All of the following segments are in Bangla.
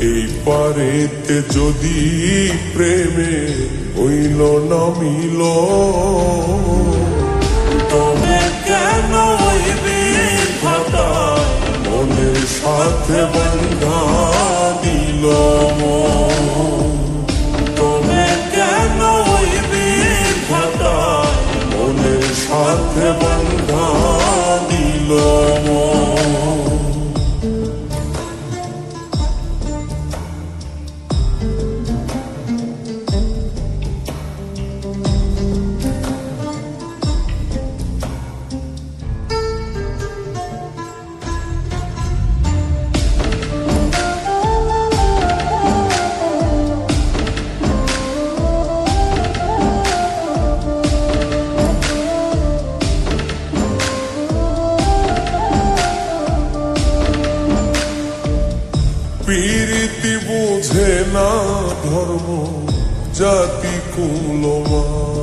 এই পারেতে যদি প্রেমে হইল না মিল পীরিতি বুঝে না ধর্ম জাতি কুলমায়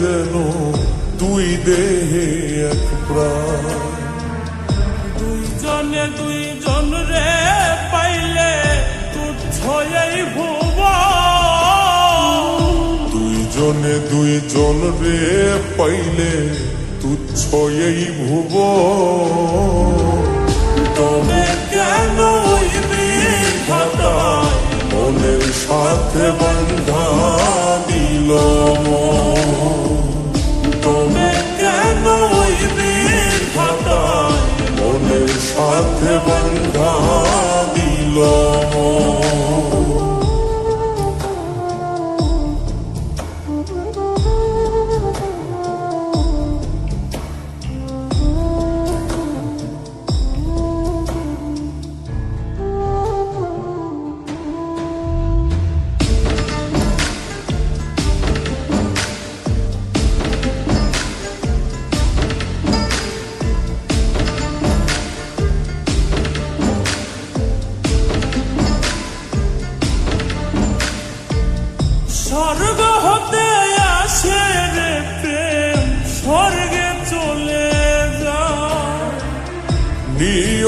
যেন দুই দেহে এক প্রাণ। দুইজনে দুইজন রে পাইলে তুচ্ছ এই ভুব। দুইজনে দুইজন রে পাইলে তুচ্ছ এই ভুব। তবে কেন মনের সাথে বন্ধা দিল। দিল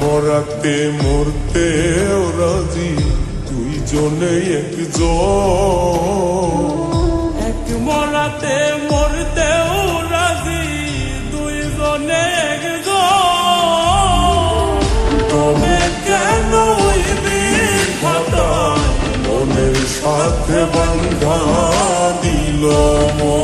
মরাতে মরতে রাজি দুইজনে একজন এক মরাতে মরতেও রাজি দুইজনে একজন তবে কেন মনের সাথে বন্ধা দিল মন।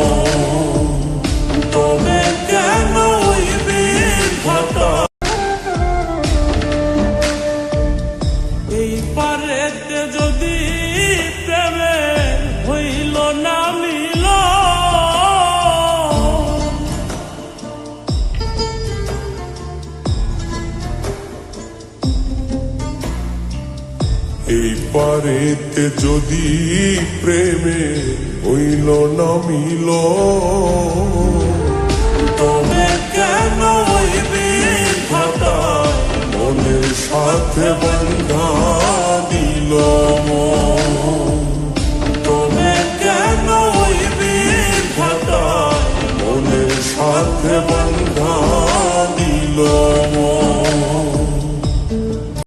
এই পারেতে যদি প্রেমে হইল না মিল তবে কেন মনের সাথে।